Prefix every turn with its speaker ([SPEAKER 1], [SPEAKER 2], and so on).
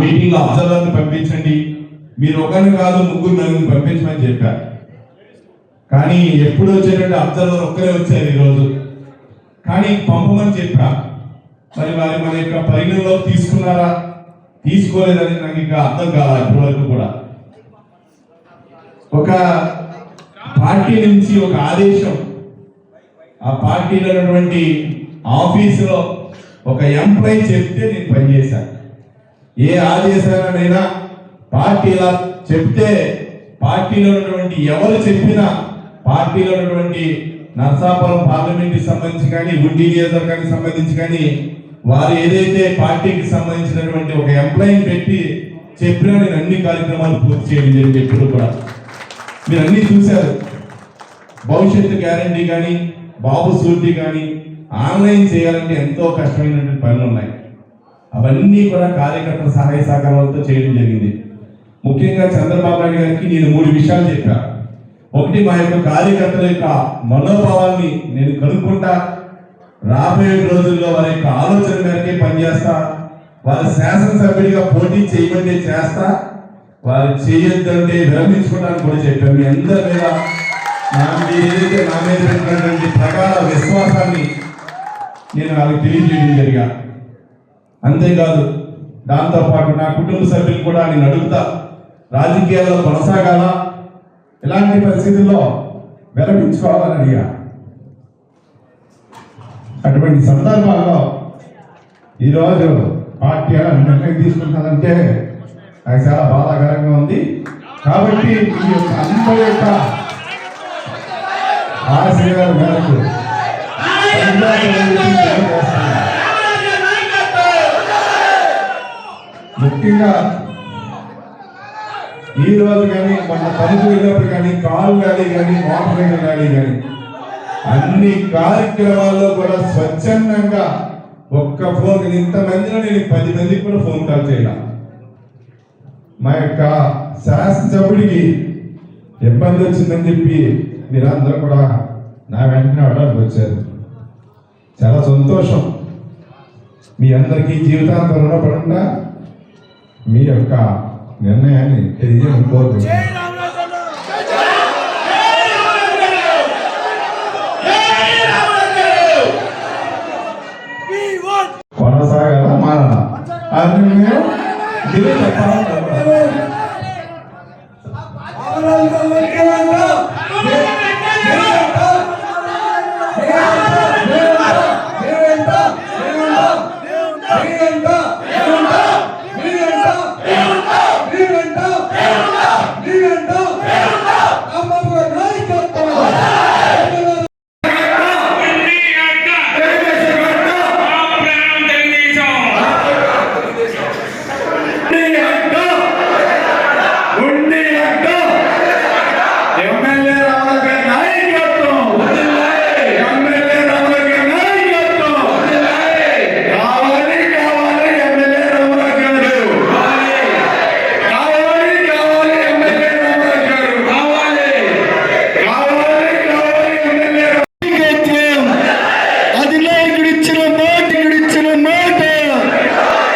[SPEAKER 1] Meeting అబ్జర్వర్ని పంపించండి. మీరు ఒకరిని కాదు ముగ్గురు నలుగురిని పంపించమని చెప్పారు కానీ ఎప్పుడు వచ్చేటంటే అబ్జర్వర్ ఒక్కరే వచ్చారు ఈరోజు. కానీ పంపమని చెప్పా. మరి వారి మన యొక్క పరిగణలో తీసుకున్నారా? తీసుకోలేదని నాకు ఇంకా అర్థం కాల ఇప్పటివరకు కూడా. ఒక పార్టీ నుంచి ఒక ఆదేశం. ఆ పార్టీలో ఉన్నటువంటి ఆఫీసులో ఒక ఎంప్లాయీ చెప్తే నేను పనిచేశాను. ఏ ఆదేశాలనైనా పార్టీలా చెప్తే పార్టీలో ఉన్నటువంటి ఎవరు చెప్పినా పార్టీలో ఉన్నటువంటి నర్సాపురం పార్లమెంట్కి సంబంధించి కానీ గుండి నియోజకవర్గానికి సంబంధించి కానీ వారు ఏదైతే పార్టీకి సంబంధించినటువంటి ఒక ఎంప్లాయీని పెట్టి చెప్పినా నేను అన్ని కార్యక్రమాలు పూర్తి చేయడం జరిగింది ఎప్పుడు కూడా. మీరు అన్నీ చూశారు. భవిష్యత్తు గ్యారంటీ కానీ బాబు సూర్తి కానీ ఆన్లైన్ చేయాలంటే ఎంతో కష్టమైనటువంటి పనులు ఉన్నాయి. అవన్నీ కూడా కార్యకర్తల సహాయ సహకారాలతో చేయడం జరిగింది. ముఖ్యంగా చంద్రబాబు నాయుడు గారికి నేను మూడు విషయాలు చెప్పా. ఒకటి మా యొక్క కార్యకర్తల యొక్క మనోభావాన్ని నేను కనుక్కుంటా. రాబోయే రోజుల్లో వారి యొక్క ఆలోచన మేరకే పనిచేస్తా. వారి శాసనసభ్యుడిగా పోటీ చేయమంటే చేస్తా. వారు చేయొద్దంటే విరమించుకోవడానికి కూడా చెప్పాను మీ అందరి మీద నా మీద ఏదైతే నా మీద పెట్టినటువంటి విశ్వాసాన్ని నేను వాళ్ళకి తెలియజేయడం జరిగా అంతేకాదు దాంతోపాటు నా కుటుంబ సభ్యులు కూడా నేను అడుగుతా రాజకీయాల్లో కొనసాగాల? ఇలాంటి పరిస్థితుల్లో విరమించుకోవాలని అడిగా. అటువంటి సందర్భాల్లో ఈరోజు పార్టీ అలా నిర్ణయం తీసుకుంటానంటే నాకు చాలా బాధాకరంగా ఉంది. కాబట్టి ఈ యొక్క అందరి యొక్క ఆశయాల మేరకు ముఖ్యంగా ఈ రోజు కానీ మన పనికి వెళ్ళినప్పుడు కానీ కాల్ ర్యాలీ కానీ మోటార్ సైకిల్ ర్యాలీ కానీ అన్ని కార్యక్రమాల్లో కూడా స్వచ్ఛందంగా ఒక్క ఫోన్ ఇంతమందిలో నేను పది మందికి కూడా ఫోన్ కాల్ చేయాల. మా యొక్క శాసనసభ్యుడికి ఇబ్బంది వచ్చిందని చెప్పి మీరందరూ కూడా నా వెంటనే అడగడానికి వచ్చారు. చాలా సంతోషం. మీ అందరికీ జీవితాంతం రుణపడకుండా మీ యొక్క నిర్ణయాన్ని తెలియజేయడం కోరుకుంటున్నాను కొనసాగాల మారాల అది మేము ఢిల్లీ చెప్పాలి